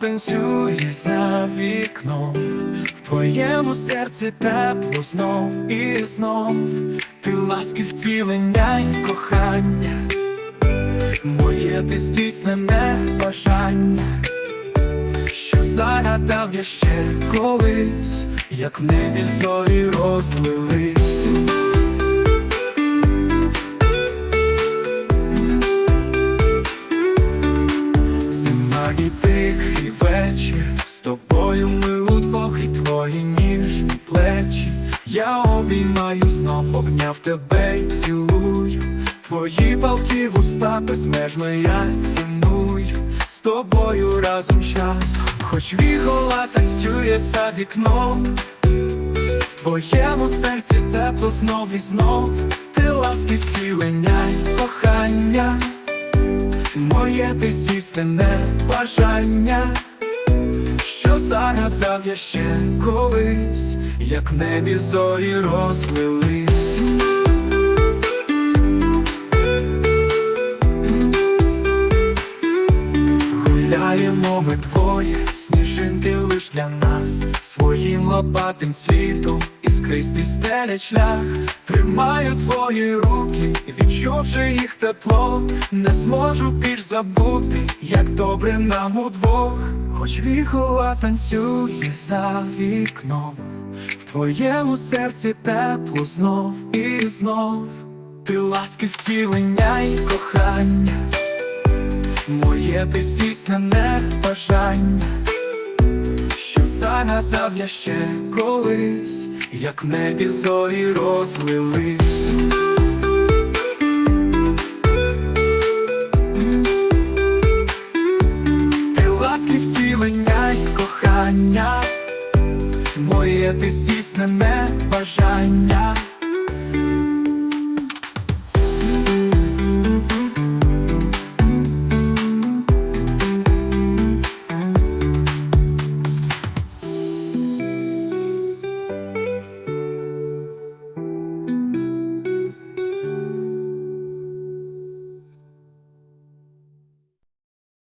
танцює за вікном, в твоєму серці тепло знов і знов, ти ласки втілення кохання, моє ти здійснене бажання, що загадав я ще колись, як в небі зорі розлились. З тобою ми удвох і твої ніжні плечі. Я обіймаю знов, обняв тебе і цілую. Твої палки вуста безмежно я ціную. З тобою разом час, хоч вігола танцює за вікном. В твоєму серці тепло знов і знов. Ти ласки втілення кохання. Моє ти здійснене бажання, загадав я ще колись, як небі зорі розлились. Гуляємо ми двоє, сніжинки лиш для нас, своїм лопатим світом іскристий стелять шлях, тримаю твої руки, відчувши їх тепло, не зможу більш забути, як добре нам удвох, хоч віхола танцює за вікном, в твоєму серці тепло знов і знов, ти ласки втілення і кохання. Моє ти здійснене бажання, що загадав я ще колись, як в небі зорі розлились. Ти ласки втілення й кохання, моє ти здійснене бажання.